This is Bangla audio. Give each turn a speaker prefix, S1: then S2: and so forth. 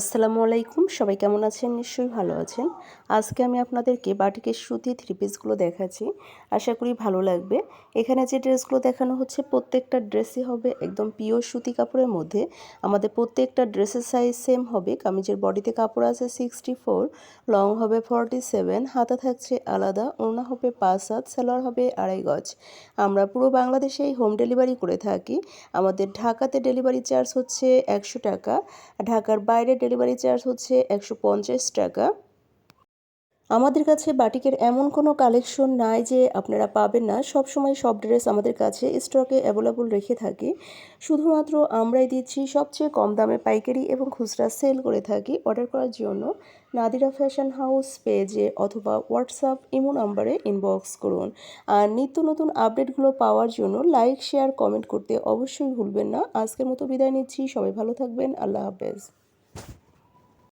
S1: আসসালামু আলাইকুম, সবাই কেমন আছেন? নিশ্চয়ই ভালো আছেন। আজকে আমি আপনাদেরকে বাটিকের সুতি থ্রি পিসগুলো দেখাচ্ছি। আশা করি ভালো লাগবে। এখানে যে ড্রেসগুলো দেখানো হচ্ছে, প্রত্যেকটা ড্রেসই হবে একদম পিওর সুতি কাপড়ের মধ্যে। আমাদের প্রত্যেকটা ড্রেসের সাইজ সেম হবে। কামিজের বডিতে কাপড় আছে সিক্সটি ফোর লং হবে ফর্টি সেভেন হাতা থাকছে আলাদা, ওড়না হবে পাঁচ হাত, সেলোয়ার হবে আড়াই গজ। আমরা পুরো বাংলাদেশেই হোম ডেলিভারি করে থাকি। আমাদের ঢাকাতে ডেলিভারি চার্জ হচ্ছে একশো টাকা। ঢাকার বাইরে ডেলিভারি চার্জ হচ্ছে একশো পঞ্চাশ টাকা। আমাদের কাছে বাটিকের এমন কোনো কালেকশন নাই যে আপনারা পাবেন না। সব সময় সব ড্রেস আমাদের কাছে স্টকে অ্যাভেলেবল রেখে থাকি। শুধুমাত্র আমরাই দিচ্ছি সবচেয়ে কম দামে পাইকারি এবং খুচরা সেল করে থাকি অর্ডার করার জন্য। নাদিরা ফ্যাশন হাউস পেজে অথবা হোয়াটসঅ্যাপ, ইমো নাম্বারে ইনবক্স করুন। আর নিত্য নতুন আপডেটগুলো পাওয়ার জন্য লাইক, শেয়ার, কমেন্ট করতে অবশ্যই ভুলবেন না। আজকের মতো বিদায় নিচ্ছি। সবাই ভালো থাকবেন। আল্লাহ হাফেজ।